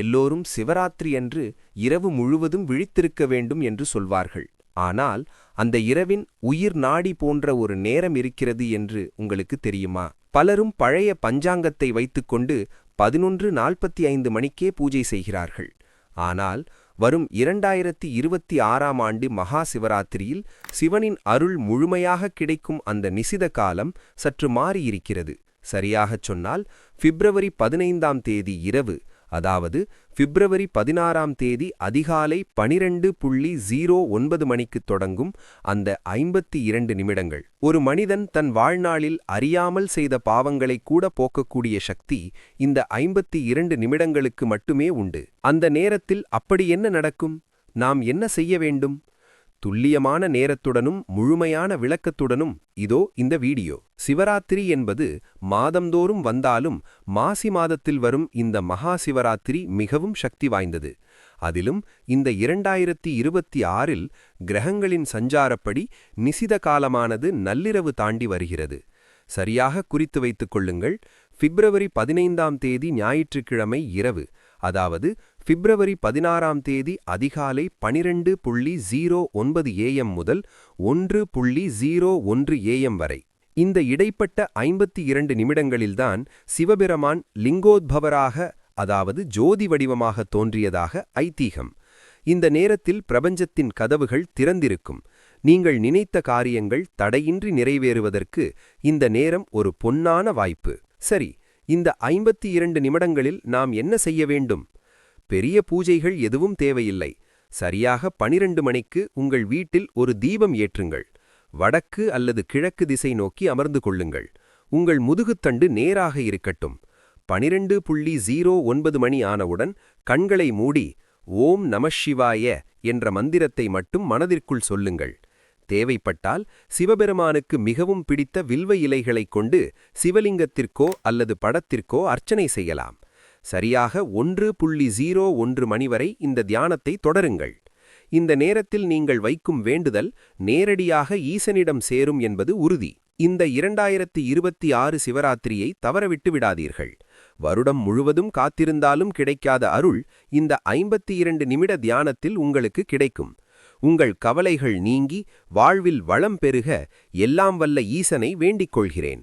எல்லோரும் சிவராத்திரி அன்று இரவு முழுவதும் விழித்திருக்க வேண்டும் என்று சொல்வார்கள். ஆனால் அந்த இரவின் உயிர் நாடி போன்ற ஒரு நேரம் இருக்கிறது என்று உங்களுக்கு தெரியுமா? பலரும் பழைய பஞ்சாங்கத்தை வைத்துக்கொண்டு பதினொன்று நாற்பத்தி ஐந்து மணிக்கே பூஜை செய்கிறார்கள். ஆனால் வரும் இரண்டாயிரத்தி இருபத்தி ஆறாம் ஆண்டு மகா சிவராத்திரியில் சிவனின் அருள் முழுமையாக கிடைக்கும் அந்த நிசித காலம் சற்று மாறியிருக்கிறது. சரியாகச் சொன்னால் பிப்ரவரி பதினைந்தாம் தேதி இரவு அதாவது பிப்ரவரி பதினாறாம் தேதி அதிகாலை பனிரெண்டு புள்ளி ஜீரோ ஒன்பது மணிக்கு தொடங்கும் அந்த ஐம்பத்தி இரண்டு நிமிடங்கள். ஒரு மனிதன் தன் வாழ்நாளில் அறியாமல் செய்த பாவங்களை கூட போக்கக்கூடிய சக்தி இந்த ஐம்பத்தி இரண்டு நிமிடங்களுக்கு மட்டுமே உண்டு. அந்த நேரத்தில் அப்படி என்ன நடக்கும்? நாம் என்ன செய்ய வேண்டும்? துல்லியமான நேரத்துடனும் முழுமையான விளக்கத்துடனும் இதோ இந்த வீடியோ. சிவராத்திரி என்பது மாதந்தோறும் வந்தாலும் மாசி மாதத்தில் வரும் இந்த மகா சிவராத்திரி மிகவும் சக்தி வாய்ந்தது. அதிலும் இந்த இரண்டாயிரத்தி இருபத்தி ஆறில் கிரகங்களின் சஞ்சாரப்படி நிசித காலமானது நள்ளிரவு தாண்டி வருகிறது. சரியாக குறித்து வைத்துக் கொள்ளுங்கள். பிப்ரவரி பதினைந்தாம் தேதி ஞாயிற்றுக்கிழமை இரவு அதாவது பிப்ரவரி பதினாறாம் தேதி அதிகாலை பனிரெண்டு புள்ளி ஜீரோ ஒன்பது ஏஎம் முதல் ஒன்று புள்ளி ஜீரோ ஒன்று ஏஎம் வரை. இந்த இடைப்பட்ட ஐம்பத்தி இரண்டு நிமிடங்களில்தான் சிவபெருமான் லிங்கோத்பவராக அதாவது ஜோதி வடிவமாக தோன்றியதாக ஐதீகம். இந்த நேரத்தில் பிரபஞ்சத்தின் கதவுகள் திறந்திருக்கும். நீங்கள் நினைத்த காரியங்கள் தடையின்றி நிறைவேறுவதற்கு இந்த நேரம் ஒரு பொன்னான வாய்ப்பு. சரி இந்த ஐம்பத்தி இரண்டு நிமிடங்களில் நாம் என்ன செய்ய வேண்டும்? பெரிய பூஜைகள் எதுவும் தேவையில்லை. சரியாக பனிரெண்டு மணிக்கு உங்கள் வீட்டில் ஒரு தீபம் ஏற்றுங்கள். வடக்கு அல்லது கிழக்கு திசை நோக்கி அமர்ந்து கொள்ளுங்கள். உங்கள் முதுகுத்தண்டு நேராக இருக்கட்டும். பனிரெண்டு புள்ளி ஜீரோ ஒன்பது மணி ஆனவுடன் கண்களை மூடி ஓம் நமசிவாய என்ற மந்திரத்தை மட்டும் மனதிற்குள் சொல்லுங்கள். தேவைப்பட்டால் சிவபெருமானுக்கு மிகவும் பிடித்த வில்வ இலைகளைக் கொண்டு சிவலிங்கத்திற்கோ அல்லது படத்திற்கோ அர்ச்சனை செய்யலாம். சரியாக ஒன்று புள்ளி ஜீரோ ஒன்று மணி வரை இந்த தியானத்தை தொடருங்கள். இந்த நேரத்தில் நீங்கள் வைக்கும் வேண்டுதல் நேரடியாக ஈசனிடம் சேரும் என்பது உறுதி. இந்த இரண்டாயிரத்தி இருபத்தி ஆறு சிவராத்திரியை தவறவிட்டு விடாதீர்கள். வருடம் முழுவதும் காத்திருந்தாலும் கிடைக்காத அருள் இந்த ஐம்பத்தி இரண்டு நிமிட தியானத்தில் உங்களுக்கு கிடைக்கும். உங்கள் கவலைகள் நீங்கி வாழ்வில் வளம் பெருக எல்லாம் வல்ல ஈசனை வேண்டிக் கொள்கிறேன்.